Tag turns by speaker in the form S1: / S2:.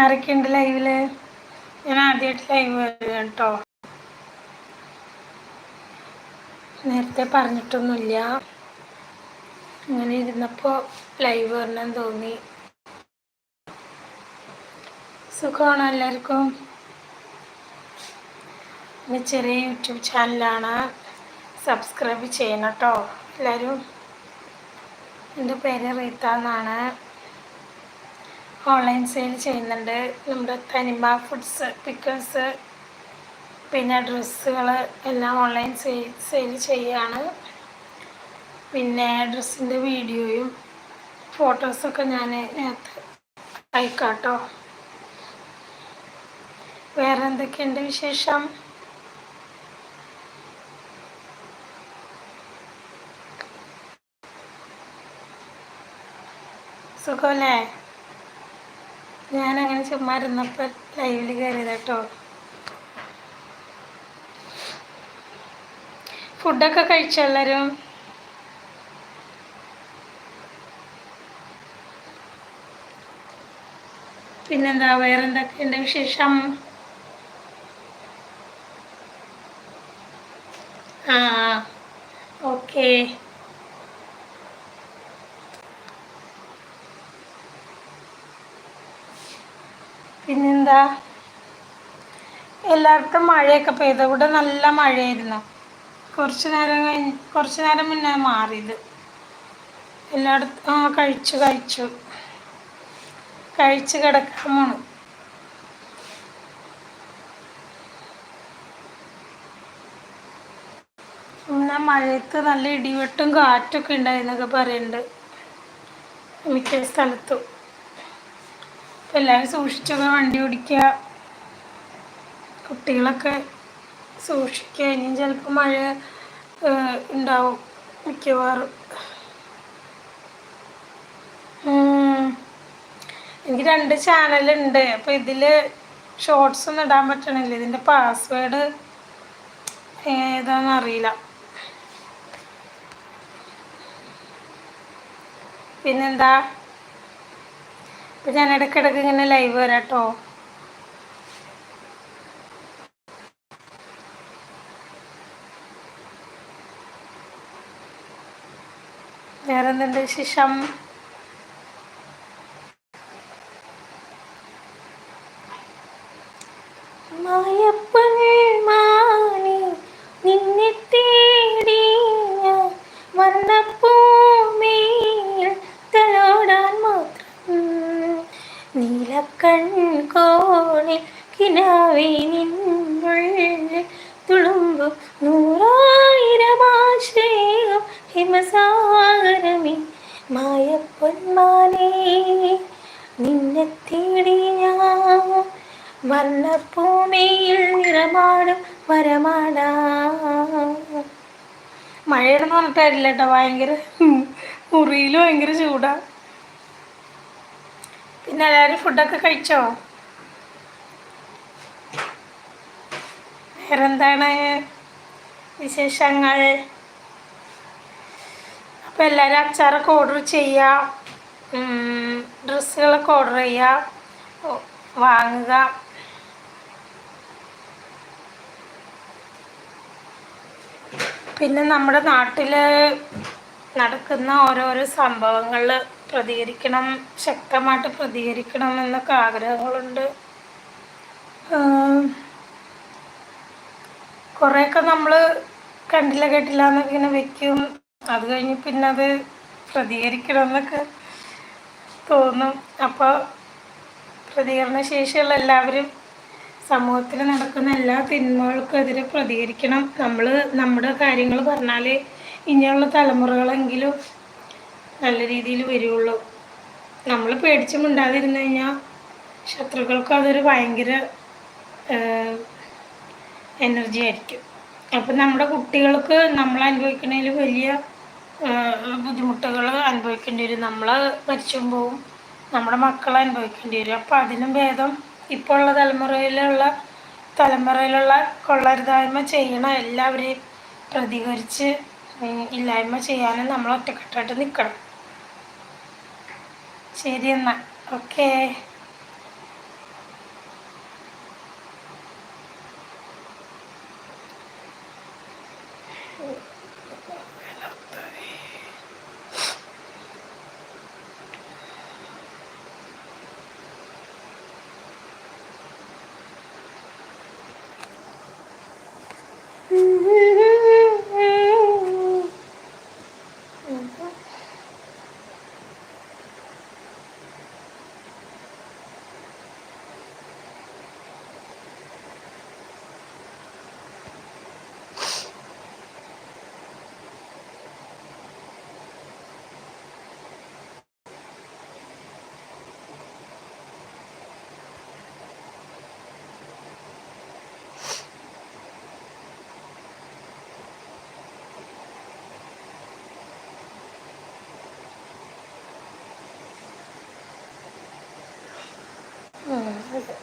S1: ആരൊക്കെയുണ്ട് ലൈവിൽ ഞാൻ ആദ്യമായിട്ട് ലൈവ് വരിക കേട്ടോ നേരത്തെ പറഞ്ഞിട്ടൊന്നുമില്ല. അങ്ങനെ ഇരുന്നപ്പോൾ ലൈവ് വരണം തോന്നി. സുഖമാണോ എല്ലാവർക്കും? ഇത് ചെറിയ യൂട്യൂബ് ചാനലാണ്. സബ്സ്ക്രൈബ് ചെയ്യണം കേട്ടോ എല്ലാവരും എന്റെ പേര് റീത്ത എന്നാണ് ഓൺലൈൻ സെയിൽ ചെയ്യുന്നുണ്ട്. നമ്മുടെ തനിമ ഫുഡ്സ് പിക്കിൾസ് പിന്നെ ഡ്രസ്സുകൾ എല്ലാം ഓൺലൈൻ സെയിൽ സെയിൽ ചെയ്യുകയാണ്. പിന്നെ ഡ്രസ്സിന്റെ വീഡിയോയും ഫോട്ടോസൊക്കെ ഞാൻ അയക്കാട്ടോ അയക്കാം കേട്ടോ വേറെ എന്തൊക്കെയുണ്ട് വിശേഷം? സുഖമല്ലേ? ഞാനങ്ങനെ ചുമ്മാ ഇരുന്നപ്പോൾ ലൈവിൽ കയറിയത് കേട്ടോ ഫുഡൊക്കെ കഴിച്ചോ പിന്നെന്താ വേറെന്തൊക്കെയുണ്ട് വിശേഷം? ആ. ഓക്കേ. പിന്നെന്താ? എല്ലായിടത്തും മഴയൊക്കെ പെയ്തു. ഇവിടെ നല്ല മഴയായിരുന്നു. കുറച്ച് നേരം കഴിഞ്ഞ് കുറച്ച് നേരം മുന്നേ മാറിയത്. എല്ലായിടത്തും ആ കഴിച്ചു കഴിച്ചു. കഴിച്ച് കിടക്കാൻ പോണു. പിന്നെ മഴയത്ത് നല്ല ഇടിവെട്ടും കാറ്റൊക്കെ ഉണ്ടായിരുന്നൊക്കെ പറയുന്നുണ്ട് മിക്ക സ്ഥലത്തും. എല്ലാവരും സൂക്ഷിച്ചൊക്കെ വണ്ടി ഓടിക്കുക. കുട്ടികളൊക്കെ സൂക്ഷിക്കുക. ഇനിയും ചിലപ്പോൾ മഴ ഉണ്ടാവും മിക്കവാറും. എനിക്ക് രണ്ട് ചാനലുണ്ട് അപ്പോൾ ഇതിൽ ഷോർട്സ് ഒന്നും ഇടാൻ പറ്റണില്ല. ഇതിന്റെ പാസ്വേഡ് ഏതാണെന്ന് അറിയില്ല. പിന്നെന്താ? അപ്പം ഞാൻ ഇടയ്ക്കിടയ്ക്ക് ഇങ്ങനെ ലൈവ് വരാട്ടോ. വേറെ എന്തുണ്ട് വിശേഷം മായപ്പൺമാണി നിന്നെ തേടി വന്നപ്പൂമേൽ നീലക്കൺകോണിൽ കിനാവി തുളുമ്പു നൂറായിരം ആശയം ഹിമസാഗരമേ മായപ്പൊന്മാനേ. നിന്നെ തേടി ഞാൻ വർണഭൂമിയിൽ നിറമാടും വരമാടാ. മഴയുടെ പറഞ്ഞിട്ടായില്ല കേട്ടോ ഭയങ്കര മുറിയിൽ ഭയങ്കര ചൂടാ. പിന്നെ എല്ലാവരും ഫുഡൊക്കെ കഴിച്ചോ? വേറെന്താണ് വിശേഷങ്ങൾ? അപ്പോൾ എല്ലാവരും അച്ചാറൊക്കെ ഓർഡർ ചെയ്യുക ഡ്രസ്സുകളൊക്കെ ഓർഡർ ചെയ്യുക വാങ്ങുക. പിന്നെ നമ്മുടെ നാട്ടിൽ നടക്കുന്ന ഓരോരോ സംഭവങ്ങളിൽ പ്രതികരിക്കണം ശക്തമായിട്ട് പ്രതികരിക്കണം എന്നൊക്കെ ആഗ്രഹങ്ങളുണ്ട്. കുറേയൊക്കെ നമ്മൾ കണ്ടില്ല കേട്ടില്ല എന്നൊക്കെ ഇങ്ങനെ വെക്കും. അത് കഴിഞ്ഞ് പിന്നെ അത് പ്രതികരിക്കണം എന്നൊക്കെ തോന്നും. അപ്പോൾ പ്രതികരണ ശേഷിയുള്ള എല്ലാവരും സമൂഹത്തിൽ നടക്കുന്ന എല്ലാ തിന്മകൾക്കെതിരെ പ്രതികരിക്കണം. നമ്മൾ നമ്മുടെ കാര്യങ്ങൾ പറഞ്ഞാൽ ഇനിയുള്ള തലമുറകളെങ്കിലും നല്ല രീതിയിൽ വരുള്ളൂ. നമ്മൾ പേടിച്ച് മിണ്ടാതിരുന്നു കഴിഞ്ഞാൽ ശത്രുക്കൾക്ക് അതൊരു ഭയങ്കര എനർജി ആയിരിക്കും. അപ്പം നമ്മുടെ കുട്ടികൾക്ക് നമ്മൾ അനുഭവിക്കുന്നതിൽ വലിയ ബുദ്ധിമുട്ടുകൾ അനുഭവിക്കേണ്ടി വരും. നമ്മൾ മരിച്ചും പോവും നമ്മുടെ മക്കൾ അനുഭവിക്കേണ്ടി വരും. അപ്പോൾ അതിനും ഭേദം ഇപ്പോൾ ഉള്ള തലമുറയിലുള്ള തലമുറയിലുള്ള കൊള്ളരുതായ്മ ചെയ്യണ എല്ലാവരെയും പ്രതികരിച്ച് ഇല്ലായ്മ ചെയ്യാനും നമ്മൾ ഒറ്റക്കെട്ടായിട്ട് നിൽക്കണം ശരി എന്നാൽ ഓക്കേ
S2: Thank you. Buku.